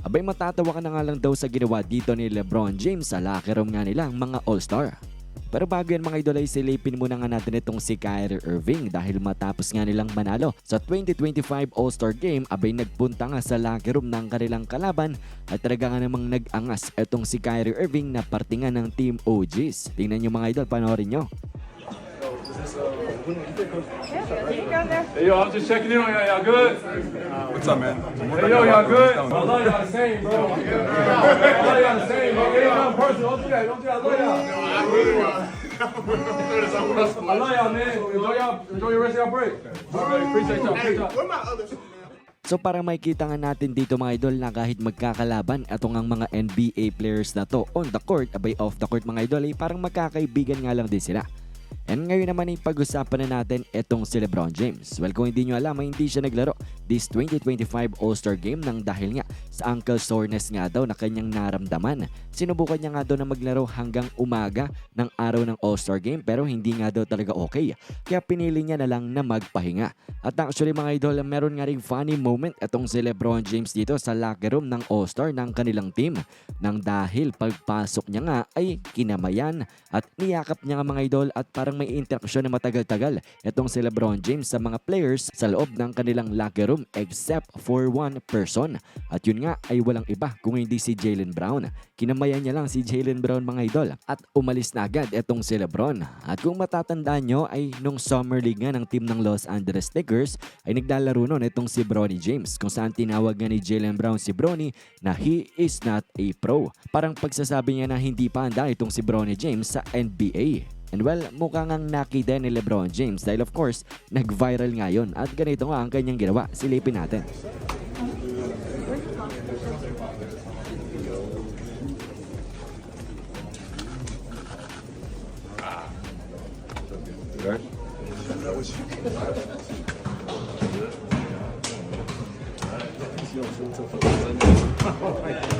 Abay matatawa ka na nga lang daw sa ginawa dito ni Lebron James sa locker room nga nilang mga All-Star. Pero bago yan mga idol ay silipin muna nga natin itong si Kyrie Irving dahil matapos nga nilang manalo sa 2025 All-Star Game abay nagpunta nga sa locker room ng kanilang kalaban at talaga nga namang nag-angas itong si Kyrie Irving na partingan ng Team OGs. Tingnan nyo mga idol, panoorin nyo. Hey yo, I'm just checking in on y'all. Y'all good? What's up, man? Hey yo, y'all good? I love y'all the same, bro. I love y'all the same, bro. It ain't nothing personal. Don't do that. Don't do that. I love y'all. I love y'all, man. Enjoy y'all. Enjoy your rest of y'all break. Okay, appreciate y'all. Appreciate y'all. So para makikita nga natin dito mga idol na kahit magkakalaban atong ang mga NBA players na to on the court, abay off the court mga idol, ay parang magkakaibigan nga lang din sila. And ngayon naman ay pag-usapan na natin itong si Lebron James. Well, kung hindi nyo alam, ay hindi siya naglaro this 2025 All-Star Game nang dahil nga sa ankle soreness nga daw na kanyang naramdaman. Sinubukan niya nga daw na maglaro hanggang umaga ng araw ng All-Star Game pero hindi nga daw talaga okay. Kaya pinili niya na lang na magpahinga. At actually mga idol, meron nga ring funny moment itong si Lebron James dito sa locker room ng All-Star ng kanilang team. Nang dahil pagpasok niya nga ay kinamayan at niyakap niya nga mga idol at parang may interaksyon na matagal-tagal itong si Lebron James sa mga players sa loob ng kanilang locker room except for one person. At yun nga ay walang iba kung hindi si Jalen Brown. Kinamayan niya lang si Jalen Brown mga idol at umalis na agad itong si Lebron. At kung matatandaan nyo ay nung summer league nga ng team ng Los Angeles Lakers ay naglalaro nun itong si Bronny James kung saan tinawag nga ni Jalen Brown si Bronny na he is not a pro. Parang pagsasabi niya na hindi pa handa itong si Bronny James sa NBA. And well, mukha ngang nakita ni Lebron James dahil of course, nag-viral nga yun. At ganito nga ang kanyang ginawa. Silipin natin.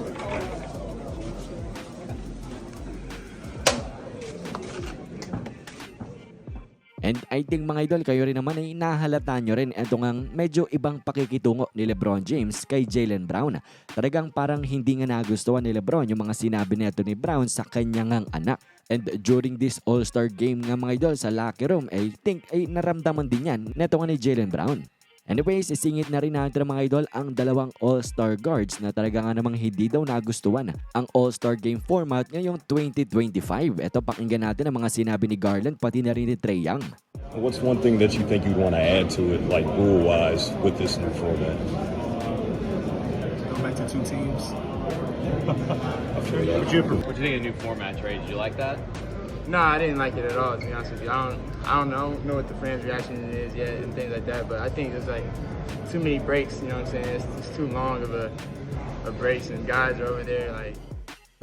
And I think mga idol, kayo rin naman ay nahalata nyo rin itong ang medyo ibang pakikitungo ni Lebron James kay Jalen Brown. Talagang parang hindi nga nagustuhan ni Lebron yung mga sinabi neto ni Brown sa kanyang anak. And during this All-Star game nga mga idol sa locker room, I think ay naramdaman din yan neto nga ni Jalen Brown. Anyways, isingit na rin natin mga idol ang dalawang All-Star guards na talaga nga namang hindi daw nagustuhan ang All-Star game format ngayong 2025. Ito pakinggan natin ang mga sinabi ni Garland pati na rin ni Trey Young. What's one thing that you think you'd want to add to it, like rule wise, with this new format? Go back to two teams. What do you think of the new format, Trey? Did you like that? No, I didn't like it at all. To be honest with you, I don't, I don't know, know what the fans' reaction is yet and things like that. But I think it's like too many breaks. You know what I'm saying? It's, it's too long of a, a breaks, and guys are over there like.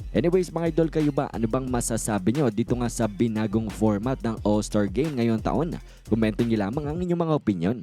Anyways mga idol kayo ba, ano bang masasabi nyo dito nga sa binagong format ng All-Star Game ngayong taon? Komento nyo lamang ang inyong mga opinion.